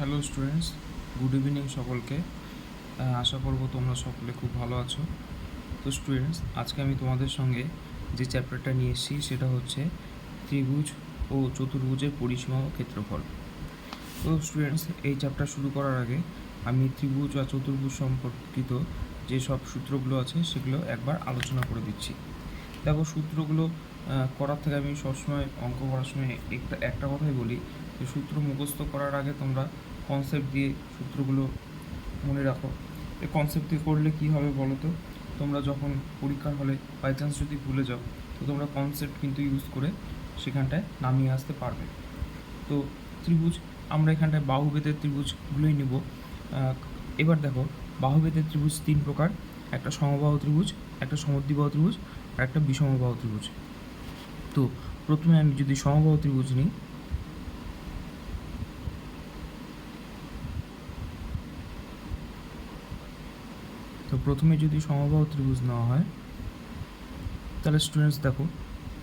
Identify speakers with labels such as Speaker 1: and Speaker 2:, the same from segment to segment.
Speaker 1: Hello students good evening সকলকে। আশা করব তোমরা সকলে খুব ভালো আছো। তো স্টুডেন্টস আজকে আমি তোমাদের সঙ্গে যে চ্যাপ্টারটা নিয়ে এসেছি সেটা হচ্ছে ত্রিভুজ ও চতুর্ভুজের পরিসীমা ও ক্ষেত্রফল। তো স্টুডেন্টস এই চ্যাপ্টার শুরু করার আগে আমি ত্রিভুজ বা চতুর্ভুজ সম্পর্কিত যে সব সূত্রগুলো আছে সেগুলো একবার আলোচনা করে দিচ্ছি। দেখো, সূত্রগুলো করার থেকে আমি সবসময় অঙ্ক করার সময় একটা একটা কথাই বলি যে সূত্র মুখস্থ করার আগে তোমরা কনসেপ্ট দিয়ে সূত্রগুলো মনে রাখো। এই কনসেপ্ট দিয়ে করলে কী হবে বলো তো? তোমরা যখন পরীক্ষার হলে বাই চান্স যদি ভুলে যাও, তো তোমরা কনসেপ্ট কিন্তু ইউজ করে সেখানটায় নামিয়ে আসতে পারবে। তো ত্রিভুজ, আমরা এখানটায় বাহুবেদের ত্রিভুজগুলোই নিব। এবার দেখো বাহুবেদের ত্রিভুজ তিন প্রকার। একটা সমবাহু ত্রিভুজ, একটা সমদ্বিবাহু ত্রিভুজ, আর একটা বিষমবাহু ত্রিভুজ। তো প্রথমে আমি যদি সমবাহু ত্রিভুজ নিই তো প্রথমে যদি সমবাহু ত্রিভুজ নেওয়া হয়, তাহলে স্টুডেন্টস দেখো,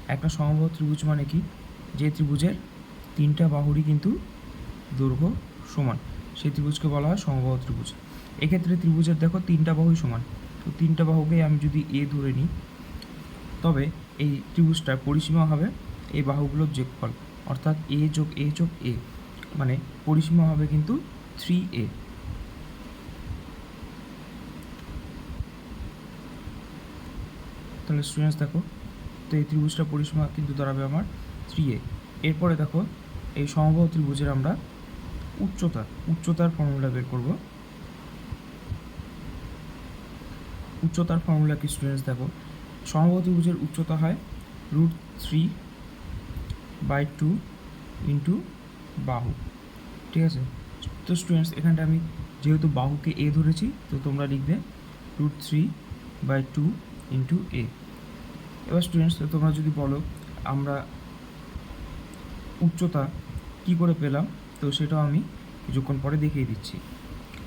Speaker 1: একটা সমবাহু ত্রিভুজ মানে কি? যে ত্রিভুজের তিনটা বাহুরই কিন্তু দৈর্ঘ্য সমান। সেই ত্রিভুজকে বলা হয় সমবাহু ত্রিভুজ। এক্ষেত্রে ত্রিভুজের দেখো তিনটা বাহুই সমান। তো তিনটা বাহুকে আমি যদি এ ধরে নিই, তবে এই ত্রিভুজটার পরিসীমা হবে এই বাহুগুলোর যোগফল। অর্থাৎ এ যোগ এ যোগ এ মানে পরিসীমা হবে কিন্তু থ্রি এ তাহলে স্টুডেন্টস দেখো, তো এই ত্রিভুজটা পরিসীমা কিন্তু দাঁড়াবে আমার থ্রি এ এরপরে দেখো, এই সমবাহু ত্রিভুজের আমরা উচ্চতা, উচ্চতার ফর্মুলা বের করব। উচ্চতার ফর্মুলা কি স্টুডেন্টস দেখো? সমবাহু ত্রিভুজের উচ্চতা হয় root three by two into বাহু। ঠিক আছে? তো স্টুডেন্টস এখানটা আমি যেহেতু বাহুকে এ ধরেছি, তো তোমরা লিখবে root three by two into A এবার স্টুডেন্টস তোমরা যদি বলো, আমরা উচ্চতা কি করে পেলাম, তো সেটাও আমি কিছুক্ষণ পরে দেখিয়ে দিচ্ছি।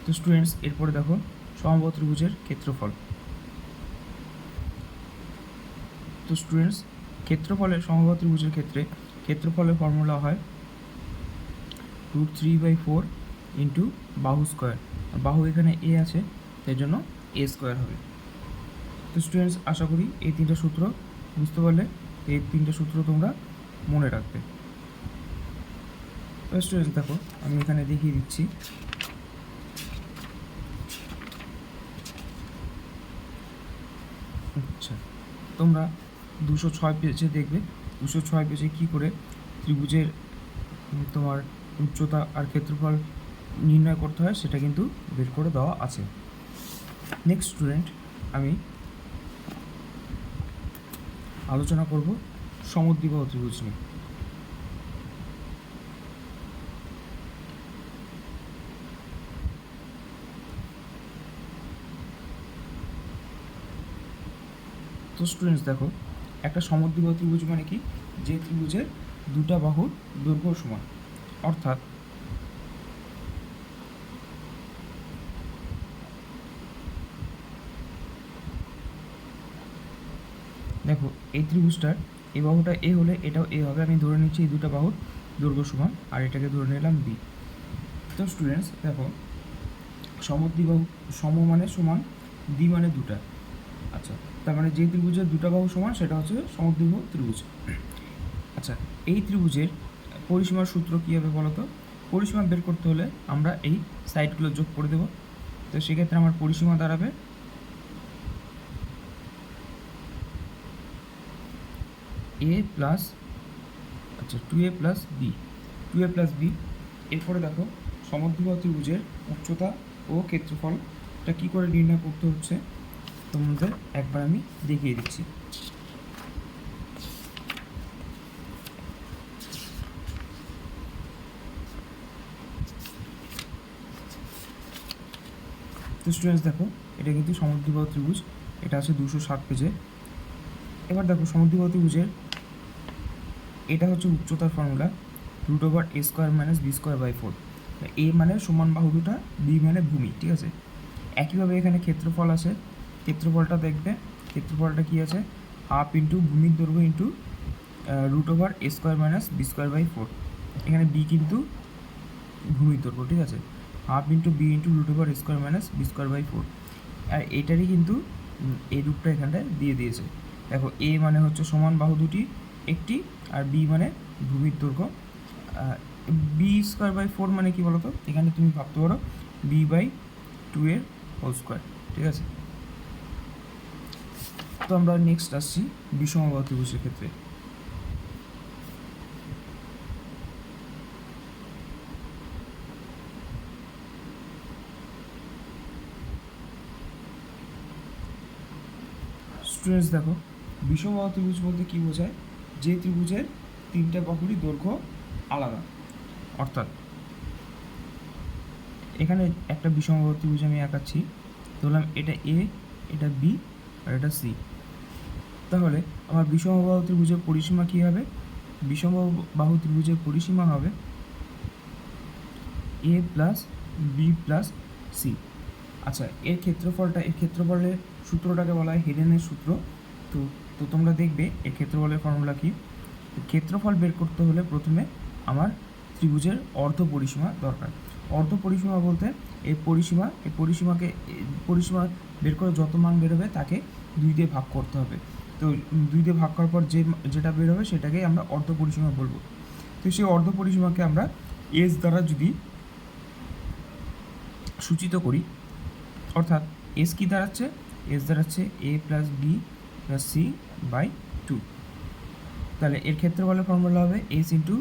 Speaker 1: তো স্টুডেন্টস এরপরে দেখো সমবাহু ত্রিভুজের ক্ষেত্রফল। তো স্টুডেন্টস ক্ষেত্রফলের সমবাহু ত্রিভুজের ক্ষেত্রে ক্ষেত্রফলের ফর্মুলা হয় root three by four into বাহু স্কোয়ার বাহু এখানে এ আছে, তাই জন্য এ স্কোয়ার হবে। তো স্টুডেন্টস আশা করি এই তিনটা সূত্র বুঝতে পারলে, এই তিনটা সূত্র তোমরা মনে রাখবে। তো স্টুডেন্টস দেখো, আমি এখানে দেখিয়ে দিচ্ছি। আচ্ছা তোমরা দুশো ছয় পেজে দেখবে, দুশো ছয় পেজে কী করে ত্রিভুজের তোমার উচ্চতা আর ক্ষেত্রফল নির্ণয় করতে হয়, সেটা কিন্তু বের করে দেওয়া আছে। নেক্সট স্টুডেন্ট আমি আলোচনা করব সমদ্বিবাহু ত্রিভুজ নিয়ে। তো স্টুডেন্টস দেখো, একটা সমদ্বিবাহু ত্রিভুজ মানে কি? যে ত্রিভুজের দুটা বাহুর দৈর্ঘ্য সমান। অর্থাৎ দেখো এই ত্রিভুজটার এই বাহুটা এ হলে এটাও এ হবে। আমি ধরে নিচ্ছি এই দুটো বাহুর দৈর্ঘ্য সমান, আর এটাকে ধরে নিলাম বি তো স্টুডেন্টস দেখো সমদ্বিবাহু সম মানে সমান দ্বি মানে দুটা। আচ্ছা তার মানে যে ত্রিভুজের দুটো বাহু সমান, সেটা হচ্ছে সমদ্বিবাহু ত্রিভুজ। আচ্ছা এই ত্রিভুজের পরিসীমার সূত্র কী হবে বলো তো? পরিসীমা বের করতে হলে আমরা এই সাইডগুলো যোগ করে দেবো। তো সেক্ষেত্রে আমার পরিসীমা দাঁড়াবে এ প্লাস আচ্ছা two A plus B two A plus B এরপরে দেখো সমদ্বিবাহু ত্রিভুজের উচ্চতা ও ক্ষেত্রফলটা কী করে নির্ণয় করতে হচ্ছে? তোমাদের একবার আমি দেখিয়ে দিচ্ছি। তো স্টুডেন্টস দেখো, এটা কিন্তু সমদ্বিবাহু ত্রিভুজ এটা আছে দুশো ষাট পেজে এবার দেখো সমদ্বিবাহু ত্রিভুজের এটা হচ্ছে উচ্চতার formula root over A square minus B square by four A মানে সমান বাহু দুটা বি মানে ভূমি, ঠিক আছে? একইভাবে এখানে ক্ষেত্রফল আছে। ক্ষেত্রফলটা দেখবে, ক্ষেত্রফলটা কী আছে? হাফ ইন্টু ভূমির দৈর্ঘ্য into root over A square minus B square by four এখানে বি কিন্তু ভূমির দৈর্ঘ্য, ঠিক আছে? Half into B into root over square minus B square by four আর এটারই কিন্তু এই রূপটা এখানটায় দিয়ে দিয়েছে। দেখো এ মানে হচ্ছে সমান বাহু দুটি একটি, আর বি মানে ভূমির দৈর্ঘ্য। বি স্কোয়ার বাই ফোর মানে কি বলতো? এখানে তুমি ভাবতে পারো বি বাই টু এর হোল স্কোয়ার ঠিক আছে? তো আমরা নেক্সট আসছি বিষমবাহু ত্রিভুজের ক্ষেত্রে। স্টুডেন্টস দেখো বিষমবাহু ত্রিভুজ বলতে কী বোঝায়? যে ত্রিভুজের তিনটা বাহুরই দৈর্ঘ্য আলাদা। অর্থাৎ এখানে একটা বিষমবাহু ত্রিভুজ আমি আঁকাচ্ছি। ধরলাম এটা এ এটা বি আর এটা সি তাহলে আমার বিষমবাহু ত্রিভুজের পরিসীমা কী হবে? বিষমবাহু ত্রিভুজের পরিসীমা হবে A plus B plus C আচ্ছা এর ক্ষেত্রফলটা, এর ক্ষেত্রফলের সূত্রটাকে বলা হয় হেডেনের সূত্র। তো তো তোমরা দেখবে এর ক্ষেত্রফলের ফর্মুলা কি? ক্ষেত্রফল বের করতে হলে প্রথমে আমার ত্রিভুজের অর্ধ পরিসীমা দরকার। অর্ধ পরিসীমা বলতে এই পরিসীমা, এই পরিসীমাকে, এই পরিসীমা বের করে যত মান বেরোবে তাকে দুই দিয়ে ভাগ করতে হবে। তো দুই দিয়ে ভাগ করার পর যে যেটা বের হবে সেটাকে আমরা অর্ধ পরিসীমা বলব। তো সেই অর্ধ পরিসীমাকে আমরা এস দ্বারা যদি সূচিত করি, অর্থাৎ এস কি দাঁড়াচ্ছে? এস দাঁড়াচ্ছে A plus B C by two তাহলে এর ক্ষেত্রে বলে ফর্মুলা হবে S into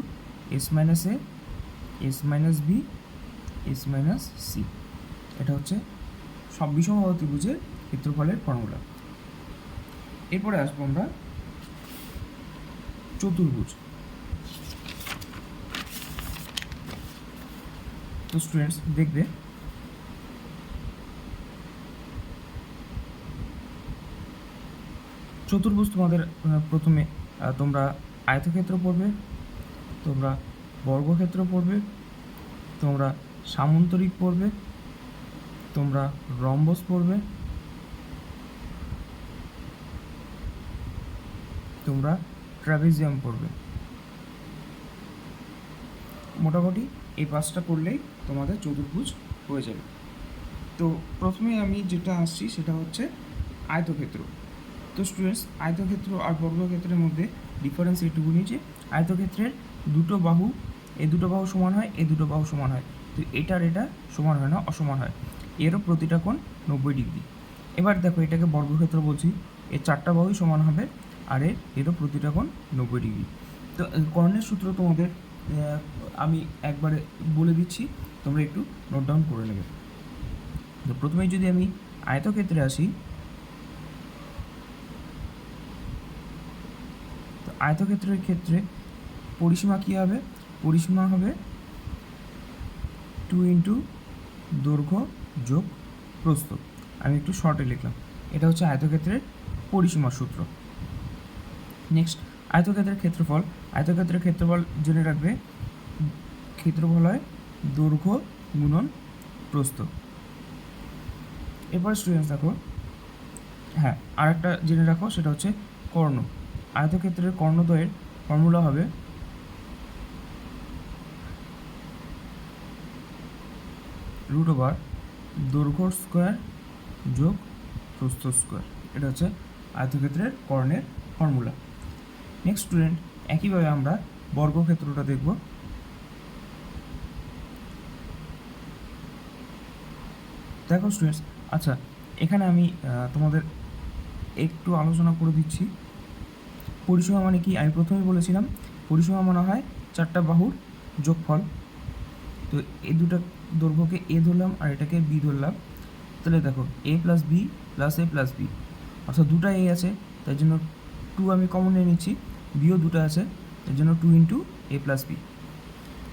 Speaker 1: S minus A S minus B S minus C এটা হচ্ছে সব বিষমবাহু ত্রিভুজের ক্ষেত্রফলের ফর্মুলা এরপরে আসব আমরা চতুর্ভুজ। তো স্টুডেন্টস দেখবে চতুর্ভুজ তোমাদের প্রথমে তোমরা আয়তক্ষেত্র পড়বে, তোমরা বর্গক্ষেত্র পড়বে, তোমরা সামন্তরিক পড়বে, তোমরা রম্বস পড়বে, তোমরা ট্রাভিজিয়াম পড়বে। মোটামুটি এই পাঁচটা করলেই তোমাদের চতুর্ভুজ হয়ে যাবে। তো প্রথমে আমি যেটা আসছি সেটা হচ্ছে আয়তক্ষেত্র। তো স্টুডেন্টস আয়তক্ষেত্র আর বর্গক্ষেত্রের মধ্যে ডিফারেন্স এইটুকুনি যে আয়তক্ষেত্রের দুটো বাহু, এই দুটো বাহু সমান হয়, এই দুটো বাহু সমান হয়। তো এটার এটা সমান হয় না, অসমান হয়। এরও প্রতিটা কোণ নব্বই ডিগ্রি। এবার দেখো, এটাকে বর্গক্ষেত্র বলছি। এর চারটা বাহুই সমান হবে, আর এর, এরও প্রতিটা কোণ নব্বই ডিগ্রি। তো কর্ণের সূত্র তোমাদের আমি একবারে বলে দিচ্ছি, তোমরা একটু নোট ডাউন করে নেবে। তো প্রথমেই যদি আমি আয়তক্ষেত্রে আসি আয়তক্ষেত্রের ক্ষেত্রে পরিসীমা কী হবে? পরিসীমা হবে টু ইন্টু দৈর্ঘ্য যোগ প্রস্থ। আমি একটু শর্টে লিখলাম। এটা হচ্ছে আয়তক্ষেত্রের পরিসীমা সূত্র। নেক্সট আয়তক্ষেত্রের ক্ষেত্রফল। আয়তক্ষেত্রের ক্ষেত্রফল জেনে রাখবে, ক্ষেত্রফল হয় দৈর্ঘ্য গুণন প্রস্থ। এরপর স্টুডেন্টস দেখো। হ্যাঁ আরেকটা জেনে রাখো, সেটা হচ্ছে কর্ণ। আয়তক্ষেত্রের কর্ণদ্বয়ের ফর্মুলা হবে রুট ওভার দৈর্ঘ্য স্কোয়ার যোগ প্রস্থ স্কোয়ার এটা হচ্ছে আয়তক্ষেত্রের কর্ণের ফর্মুলা নেক্সট স্টুডেন্ট একইভাবে আমরা বর্গক্ষেত্রটা দেখব। দেখো স্টুডেন্টস আচ্ছা এখানে আমি তোমাদের একটু আলোচনা করে দিচ্ছি। পরিসীমা মানে কি? আমি প্রথমে বলেছিলাম, পরিসীমা মনে হয় চারটা বাহুর যোগফল। তো এই দুটো দৈর্ঘ্যকে এ ধরলাম আর এটাকে বি ধরলাম। তাহলে দেখো, A plus B plus A plus B. অর্থাৎ দুটা এ আছে, তাই জন্য টু আমি কমন নিয়ে নিচ্ছি, বিও দুটো আছে এর জন্য two into A plus B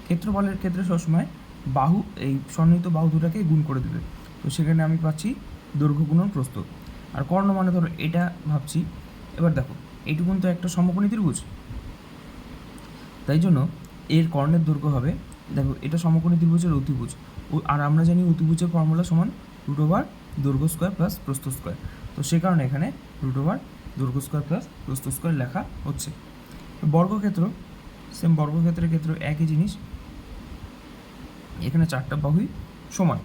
Speaker 1: ক্ষেত্রফলের ক্ষেত্রে সবসময় বাহু, এই সন্নিহিত বাহু দুটাকে গুণ করে দেবে। তো সেখানে আমি পাচ্ছি দৈর্ঘ্য গুণন প্রস্তুত আর কর্ণ মানে ধরো এটা ভাবছি। এবার দেখো এইটুকুন তো একটা সমকোণী ত্রিভুজ। তাই জন্য এর কর্ণের দৈর্ঘ্য হবে, দেখো এটা সমকোণী ত্রিভুজের অতিভুজ। আর আমরা জানি অতিভুজের ফর্মুলা সমান রুট ওভার দৈর্ঘ্য স্কোয়ার প্লাস প্রস্থ স্কোয়ার। তো সে কারণে এখানে রুট ওভার দৈর্ঘ্য স্কোয়ার প্লাস প্রস্থ স্কোয়ার লেখা হচ্ছে। বর্গক্ষেত্র সেম বর্গক্ষেত্রের ক্ষেত্রে একই জিনিস। এখানে চারটা বাহুই সমান।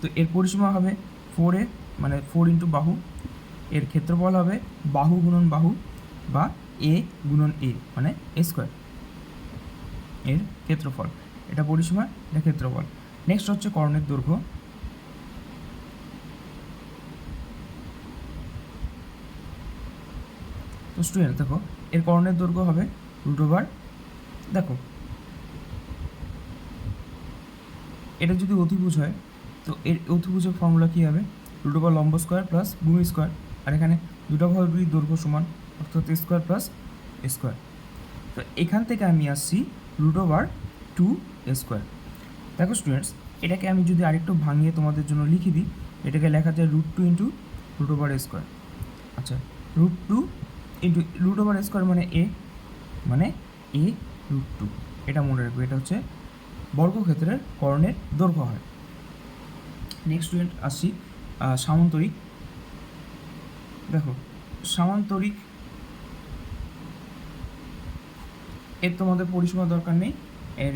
Speaker 1: তো এর পরিসীমা হবে ফোর এ মানে ফোর ইন্টু বাহু এর ক্ষেত্রফল হবে বাহু গুণন বাহু বা এ গুণন এ মানে এ স্কোয়ার এর ক্ষেত্রফল। এটা পরিসীমা, এটা ক্ষেত্রফল। নেক্সট হচ্ছে কর্ণের দৈর্ঘ্য। তো স্টুডেন্ট দেখো, এর কর্ণের দৈর্ঘ্য হবে রুট ওভার দেখো। এটা যদি অতিভুজ হয়, তো এর অতিভুজের ফর্মুলা কী হবে? রুট ওভার লম্ব স্কোয়ার প্লাস ভূমি স্কোয়ার আর এখানে দুটো ভাবেরই দৈর্ঘ্য সমান, অর্থাৎ স্কোয়ার প্লাস স্কোয়ার তো এখান থেকে আমি আসছি রুট ওভার টু স্কোয়ার দেখো স্টুডেন্টস এটাকে আমি যদি আরেকটু ভাঙিয়ে তোমাদের জন্য লিখে দিই, এটাকে লেখা যায় root two into root over square আচ্ছা root two into root over square মানে এ মানে এ রুট টু এটা মনে রাখবে, এটা হচ্ছে বর্গক্ষেত্রের কর্ণের দৈর্ঘ্য হয়। নেক্সট স্টুডেন্ট আসছি সামান্তরিক সামান্তরিক এর তোমাদের পরিসীমা দরকার নেই। এর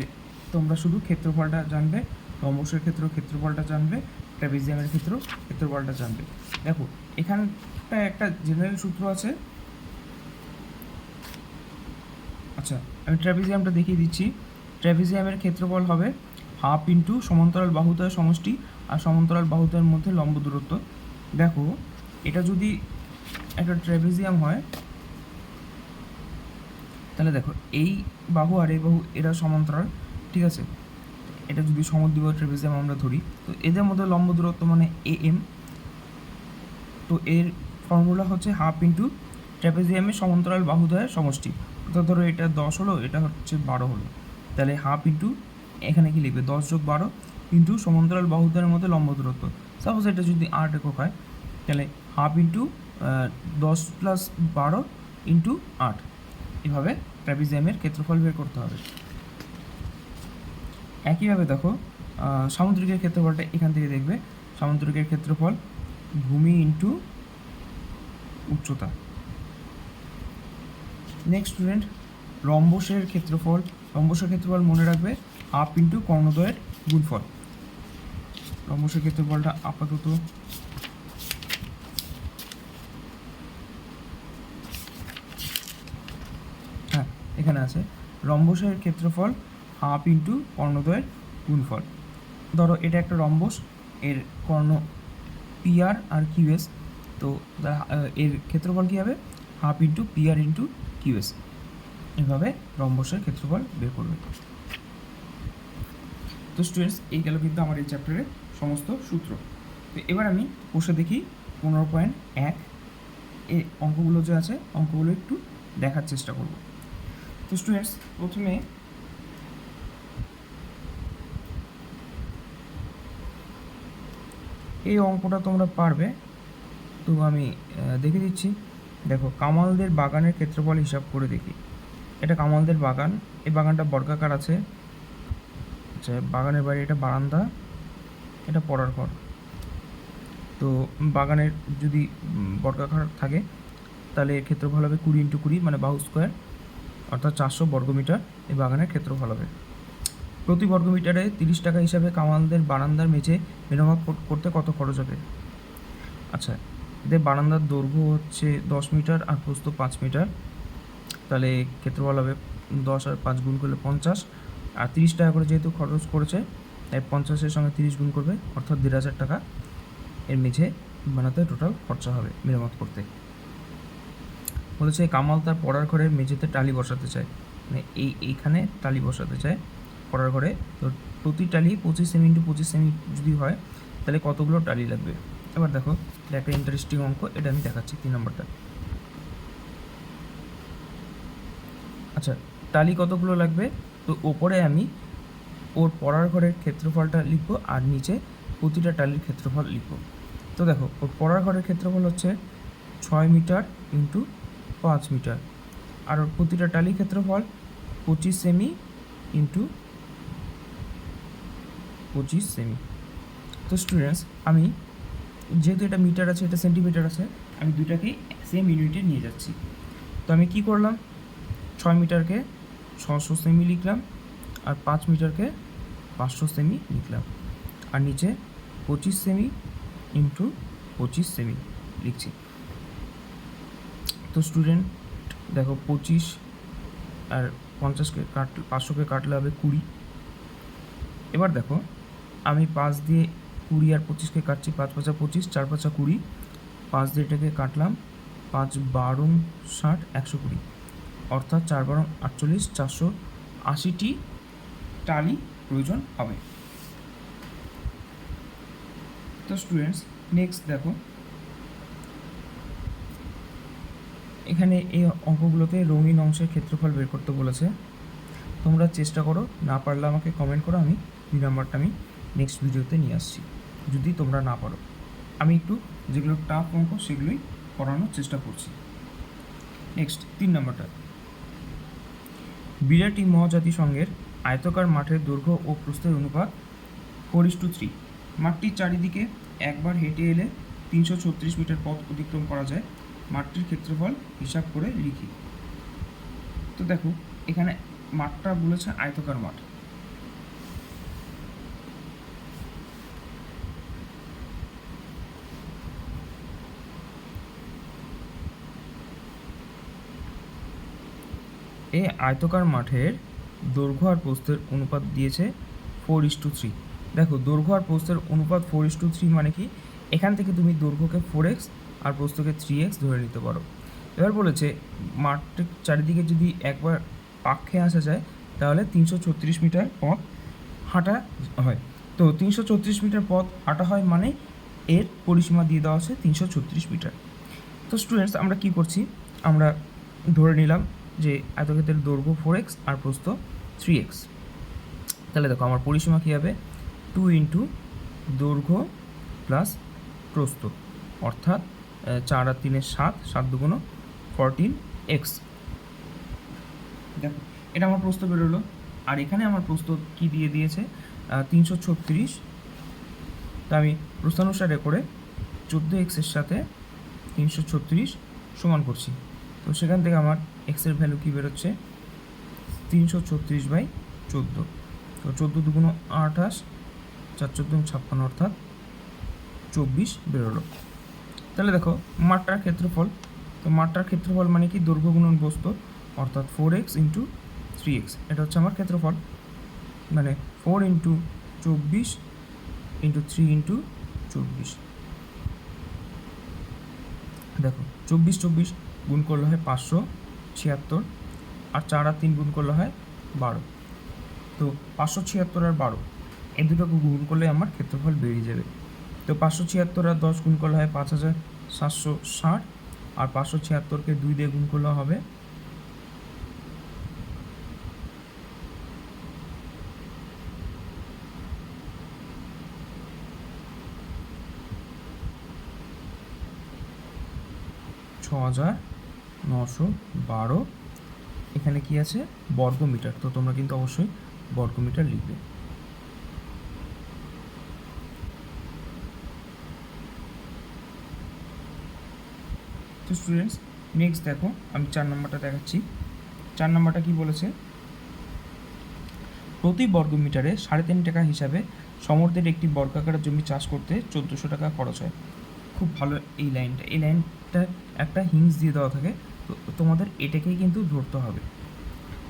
Speaker 1: তোমরা শুধু ক্ষেত্রফলটা জানবে রম্বসের ক্ষেত্র, ক্ষেত্রফলটা জানবে, ট্র্যাপিজিয়ামের ক্ষেত্র, ক্ষেত্রফলটা জানবে। দেখো এখানটা একটা জেনারেল সূত্র আছে। আচ্ছা আমি ট্র্যাপিজিয়ামটা দেখিয়ে দিচ্ছি। ট্র্যাপিজিয়ামের ক্ষেত্রফল হবে হাফ ইন্টু সমান্তরাল বাহুদ্বয়ের সমষ্টি আর সমান্তরাল বাহুদ্বয়ের মধ্যে লম্ব দূরত্ব। দেখো, এটা যদি একটা ট্র্যাপিজিয়াম হয়, তাহলে দেখো এই বাহু আর এই বাহু এরা সমান্তরাল, ঠিক আছে? এটা যদি সমদ্বিবাহু ট্রেপিজিয়াম আমরা ধরি, তো এদের মধ্যে লম্ব দূরত্ব মানে এ এম তো এর ফর্মুলা হচ্ছে হাফ ইন্টু ট্র্যাপিজিয়ামের সমান্তরাল বাহুদ্বয়ের সমষ্টি। অর্থাৎ ধরো এটা দশ হলো, এটা হচ্ছে বারো হলো। তাহলে হাফ ইন্টু এখানে কি লিখবে? দশ যোগ বারো ইন্টু সমান্তরাল বাহুদ্বয়ের মধ্যে লম্ব দূরত্ব। সাপোজ এটা যদি আট একক হয়, তাহলে হাফ ইন্টু দশ প্লাস বারো ইন্টু আট। এভাবে ট্র্যাপিজিয়ামের ক্ষেত্রফল বের করতে হবে। একইভাবে দেখো সামুদ্রিকের ক্ষেত্রফলটা এখান থেকে দেখবে। সামুদ্রিকের ক্ষেত্রফল ভূমি ইন্টু উচ্চতা। নেক্সট স্টুডেন্ট রম্বসের ক্ষেত্রফল। রম্বসের ক্ষেত্রফল মনে রাখবে হাফ ইন্টু কর্ণদ্বয়ের গুণফল। রম্বসের ক্ষেত্রফলটা আপাতত হ্যাঁ এখানে আছে। রম্বসের ক্ষেত্রফল হাফ ইন্টু কর্ণদ্বয়ের গুণফল। ধরো এটা একটা রম্বস, এর কর্ণ পিআর আর কিউএস তো এর ক্ষেত্রফল কী হবে? Half into PR into QS এভাবে রম্বসের ক্ষেত্রফল বের করবে। তো স্টুডেন্টস এই গেল কিন্তু আমার এই চ্যাপ্টারের সমস্ত সূত্র। তো এবার আমি বসে দেখি পনেরো পয়েন্ট এক এই অঙ্কগুলো যে আছে, অঙ্কগুলো একটু দেখার চেষ্টা করব। তো স্টুডেন্টস প্রথমে এই অঙ্কটা তোমরা পারবে। তো আমি দেখে দিচ্ছি। দেখো, কামালদের বাগানের ক্ষেত্রফল হিসাব করে দেখি। এটা কামালদের বাগান। এই বাগানটা বর্গাকার আছে। আচ্ছা বাগানের বাইরে এটা বারান্দা। এটা পড়ার ঘর। তো বাগানের যদি বর্গাকার থাকে, তাহলে এর ক্ষেত্রফল হবে কুড়ি ইন্টু কুড়ি মানে বাহু স্কোয়ার। অর্থাৎ চারশো বর্গমিটার এই বাগানের ক্ষেত্রফল হবে। প্রতি বর্গমিটারে তিরিশ টাকা হিসাবে কামালদের বারান্দার মেঝে মেরামত করতে কত খরচ হবে? আচ্ছা এদের বারান্দার দৈর্ঘ্য হচ্ছে দশ মিটার আর প্রস্থ পাঁচ মিটার। তাহলে ক্ষেত্রফল হবে দশ আর পাঁচ গুণ করলে পঞ্চাশ। আর তিরিশ টাকা করে যেহেতু খরচ করেছে, তাই পঞ্চাশের সঙ্গে তিরিশ গুণ করবে, অর্থাৎ দেড় হাজার টাকা। এর মেঝে বানাতে টোটাল খরচা হবে মেরামত করতে। বলেছে কামাল তার পড়ার ঘরের মেঝেতে টালি বসাতে চায়। মানে এই, এইখানে টালি বসাতে চায় পড়ার ঘরে। তো প্রতি টালি পঁচিশ সেমি ইন্টু পঁচিশ সেমি যদি হয়, তাহলে কতগুলো টালি লাগবে? এবার দেখো, এটা একটা ইন্টারেস্টিং অঙ্ক, এটা আমি দেখাচ্ছি তিন নম্বরটা। আচ্ছা টালি কতগুলো লাগবে? তো ওপরে আমি ওর পড়ার ঘরের ক্ষেত্রফলটা লিখব আর নিচে প্রতিটা টালির ক্ষেত্রফল লিখব। তো দেখো, ওর পড়ার ঘরের ক্ষেত্রফল হচ্ছে ছয় মিটার ইন্টু পাঁচ মিটার। আর ওর প্রতিটা টালির ক্ষেত্রফল পঁচিশ সেমি ইন্টু পঁচিশ সেমি তো স্টুডেন্টস আমি যেহেতু এটা মিটার আছে, এটা সেন্টিমিটার আছে, আমি দুইটাকেই সেম ইউনিটে নিয়ে যাচ্ছি। তো আমি কি করলাম? ছয় মিটারকে ছশো সেমি লিখলাম আর পাঁচ মিটারকে পাঁচশো সেমি লিখলাম। আর নিচে পঁচিশ সেমি ইন্টু পঁচিশ সেমি লিখছি। তো স্টুডেন্ট দেখো পঁচিশ আর পঞ্চাশকে কাট, পাঁচশোকে কাটলে হবে কুড়ি। এবার দেখো, আমি পাঁচ দিয়ে কুড়ি আর পঁচিশকে কাটছি, পাঁচ পাঁচা পঁচিশ, চার পাঁচা কুড়ি। পাঁচ দিয়ে এটাকে কাটলাম, পাঁচ বারো ষাট, একশো কুড়ি। অর্থাৎ চার বারো আটচল্লিশ, চারশো আশিটি টালি প্রয়োজন হবে। তো স্টুডেন্টস নেক্সট দেখো এখানে এই অঙ্কগুলোতে রঙিন অংশের ক্ষেত্রফল বের করতে বলেছে। তোমরা চেষ্টা করো, না পারলে আমাকে কমেন্ট করো, আমি দুই নাম্বারটা আমি নেক্সট ভিডিওতে নিয়ে আসছি। যদি তোমরা না পারো। আমি একটু যেগুলো টাফ অঙ্ক, সেগুলোই করানোর চেষ্টা করছি। নেক্সট তিন নাম্বারটা বিরাটি মহাজাতি সংঘের আয়তকার মাঠের দৈর্ঘ্য ও প্রস্থের অনুপাত ফোর টু থ্রি। মাঠটির চারিদিকে একবার হেঁটে এলে তিনশো ছত্রিশ মিটার পথ অতিক্রম করা যায়। মাঠটির ক্ষেত্রফল হিসাব করে লিখি। তো দেখো, এখানে মাঠটা বলেছে আয়তকার মাঠ। এই আয়তকার মাঠের দৈর্ঘ্য আর প্রস্থের অনুপাত দিয়েছে ফোর ইস টু থ্রি দেখো, দৈর্ঘ্য আর প্রস্থের অনুপাত ফোর ইস টু থ্রি মানে কি? এখান থেকে তুমি দৈর্ঘ্যকে ফোর এক্স আর প্রস্থকে থ্রি এক্স ধরে নিতে পারো। এবার বলেছে মাঠটির চারিদিকে যদি একবার পাক্ষে আসা যায়, তাহলে তিনশো ছত্রিশ মিটার পথ হাঁটা হয়। তো তিনশো ছত্রিশ মিটার পথ হাঁটা হয় মানে এর পরিসীমা দিয়ে দেওয়া আছে তিনশো ছত্রিশ মিটার। তো স্টুডেন্টস আমরা কি করছি? আমরা ধরে নিলাম যে আয়তক্ষেত্রের দৈর্ঘ্য ফোর এক্স আর প্রস্থ থ্রি এক্স তাহলে দেখো, আমার পরিসীমা কী হবে? টু ইন্টু দৈর্ঘ্য প্লাস প্রস্থ। অর্থাৎ চার আর তিনের সাত সাত দুগুণ ফরটিন এক্স দেখো, এটা আমার প্রস্থ বেরোলো আর এখানে আমার প্রস্থ কি দিয়ে দিয়েছে? তিনশো ছত্রিশ। তা আমি প্রস্তানুসারে করে চোদ্দ এক্সের সাথে তিনশো ছত্রিশ সমান করছি। তো সেখান থেকে আমার এক্সের ভ্যালু কী বেরোচ্ছে? তিনশো ছত্রিশ বাই চোদ্দ। তো চোদ্দ দুগুণ আঠাশ, চার চোদ্দ ছাপ্পান্ন অর্থাৎ চব্বিশ বেরোলো। তাহলে দেখো মাঠটার ক্ষেত্রফল, তো মাঠটার ক্ষেত্রফল মানে কি? দৈর্ঘ্য গুণন বস্তু, অর্থাৎ four X into three X এটা হচ্ছে আমার ক্ষেত্রফল। মানে ফোর ইন্টু চব্বিশ ইন্টু থ্রি ইন্টু চব্বিশ। দেখো, চব্বিশ চব্বিশ গুণ করলে হয় পাঁচশো ছিয়াত্তর, আর চার আর তিন গুণ করলে হয় বারো। তো পাঁচশো ছিয়াত্তর আর বারো এই দুটোকে গুণ করলে আমার ক্ষেত্রফল বেরিয়ে যাবে। তো পাঁচশো ছিয়াত্তর আর দশ গুণ করলে হয় পাঁচ হাজার সাতশো ষাট আর পাঁচশো ছিয়াত্তরকে দুই দিয়ে গুণ করলে হবে ছ হাজার নশো বারো। এখানে কি আছে? বর্গমিটার। তো তোমরা কিন্তু অবশ্যই বর্গমিটার লিখবে। তো স্টুডেন্টস নেক্সট দেখো আমি চার নম্বরটা দেখাচ্ছি। চার নম্বরটা কি বলেছে? প্রতি বর্গমিটারে সাড়ে তিন টাকা হিসাবে সমর্থের একটি বর্গাকার জমি চাষ করতে চোদ্দোশো টাকা খরচ হয়। খুব ভালো এই লাইনটা। এই লাইনটা একটা হিংস দিয়ে দেওয়া থাকে তো তোমাদের এটাকেই কিন্তু ধরতে হবে।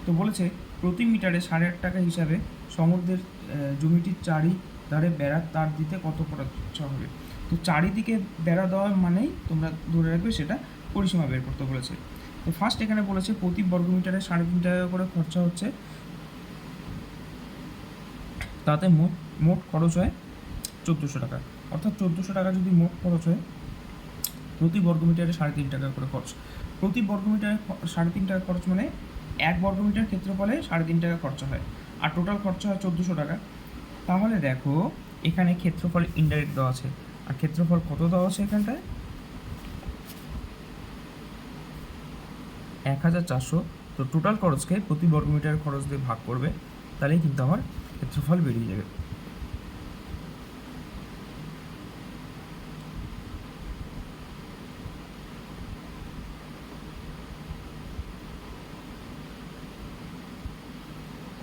Speaker 1: তো বলেছে প্রতি মিটারে সাড়ে আট টাকা হিসাবে আহ, জমিটির চারি ধারে বেড়ার তার দিতে কত খরচ হবে? তো চারিদিকে বেড়া দেওয়া মানেই তোমরা ধরে রাখবে সেটা পরিসীমা বের করতে বলেছে। তো ফার্স্ট এখানে বলেছে প্রতি বর্গমিটারে সাড়ে তিন টাকা করে খরচা হচ্ছে। তাতে মোট মোট খরচ হয় চোদ্দোশো টাকা। অর্থাৎ চোদ্দোশো টাকা যদি মোট খরচ হয়, প্রতি বর্গমিটারে সাড়ে তিন টাকা করে খরচ। প্রতি বর্গমিটারে সাড়ে তিন টাকা খরচ মানে এক বর্গমিটার ক্ষেত্রফলে সাড়ে তিন টাকা খরচা হয়। আর টোটাল খরচা হয় চোদ্দোশো টাকা। তাহলে দেখো, এখানে ক্ষেত্রফল ইনডাইরেক্ট দেওয়া আছে। আর ক্ষেত্রফল কত দেওয়া আছে এখানটায়? এক হাজার চারশো। তো টোটাল খরচকে প্রতি বর্গমিটার খরচ দিয়ে ভাগ করবে, তাহলেই কিন্তু আমার ক্ষেত্রফল বেরিয়ে যাবে।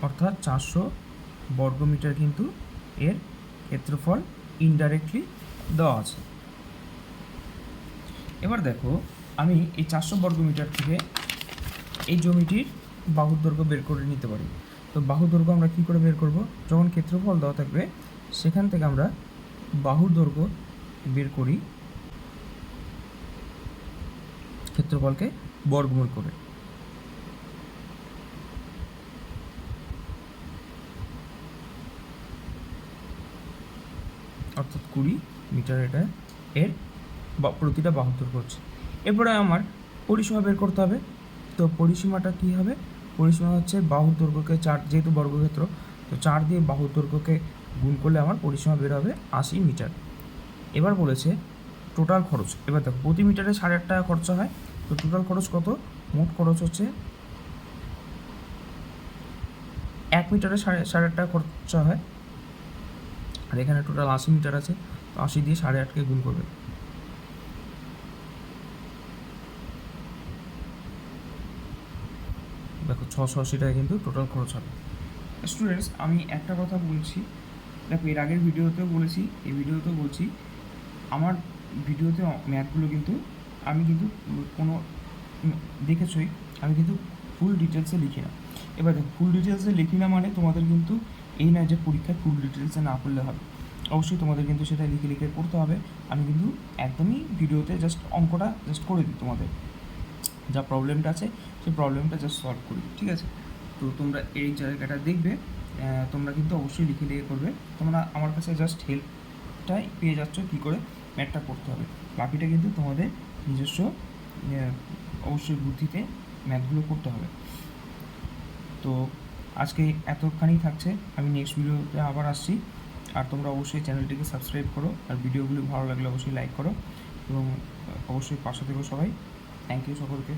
Speaker 1: অর্থাৎ চারশো বর্গমিটার কিন্তু এর ক্ষেত্রফল ইনডাইরেক্টলি দেওয়া আছে। এবার দেখো, আমি এই চারশো বর্গমিটার থেকে এই জমিটির বাহুর দৈর্ঘ্য বের করে নিতে পারি। তো বাহুর দৈর্ঘ্য আমরা কী করে বের করব? যখন ক্ষেত্রফল দেওয়া থাকবে, সেখান থেকে আমরা বাহুর দৈর্ঘ্য বের করি, ক্ষেত্রফলকে বর্গমূল করে অর্থাৎ কুড়ি মিটার এটা এর বা- প্রতিটা বাহু দৈর্ঘ্য হচ্ছে এরপরে আমার পরিসীমা বের করতে হবে। তো পরিসীমাটা কী হবে? পরিসীমা হচ্ছে বাহুর দৈর্ঘ্যকে চার, যেহেতু বর্গক্ষেত্র, তো চার দিয়ে বাহুর দৈর্ঘ্যকে গুণ করলে আমার পরিসীমা বের হবে আশি মিটার। এবার বলেছে টোটাল খরচ। এবার দেখো, প্রতি মিটারে সাড়ে আট টাকা খরচা হয়। তো টোটাল খরচ কত? মোট খরচ হচ্ছে এক মিটারে সাড়ে সাড়ে আট টাকা খরচা হয়। আর এখানে টোটাল আশি মিটার আছে, তো আশি দিয়ে সাড়ে আটকে গুণ করবে দেখো ছশো আশি টাকা কিন্তু টোটাল খরচ হবে। স্টুডেন্টস আমি একটা কথা বলছি, দেখো এর আগের ভিডিওতেও বলেছি, এই ভিডিওতেও বলছি, আমার ভিডিওতে ম্যাথগুলো কিন্তু আমি কিন্তু কোনো দেখেছই, আমি কিন্তু ফুল ডিটেলসে লিখি না। এবার দেখো ফুল ডিটেলসে লিখি না মানে তোমাদের কিন্তু এই না যে পরীক্ষায় ফুল ডিটেলসে না করলে হবে। অবশ্যই তোমাদের কিন্তু সেটা লিখে লিখে করতে হবে। আমি কিন্তু একদমই ভিডিওতে জাস্ট অঙ্কটা জাস্ট করে দিই তোমাদের। যা প্রবলেমটা আছে, সেই প্রবলেমটা জাস্ট সলভ করি ঠিক আছে? তো তোমরা এই জায়গাটা দেখবে তোমরা কিন্তু অবশ্যই লিখে লিখে করবে। তোমরা আমার কাছে জাস্ট হেল্পটাই পেয়ে যাচ্ছ কী করে? ম্যাথটা করতে হবে। বাকিটা কিন্তু তোমাদের নিজস্ব অবশ্যই বুদ্ধিতে ম্যাথগুলো করতে হবে। তো আজকে এতখানি থাকছে। আমি নেক্সট ভিডিওতে আবার আসছি। আর তোমরা অবশ্যই চ্যানেলটিকে সাবস্ক্রাইব করো। আর ভিডিওগুলো ভালো লাগলে অবশ্যই লাইক করো। এবং অবশ্যই পাশে থেকো সবাই। থ্যাংক ইউ সকলকে।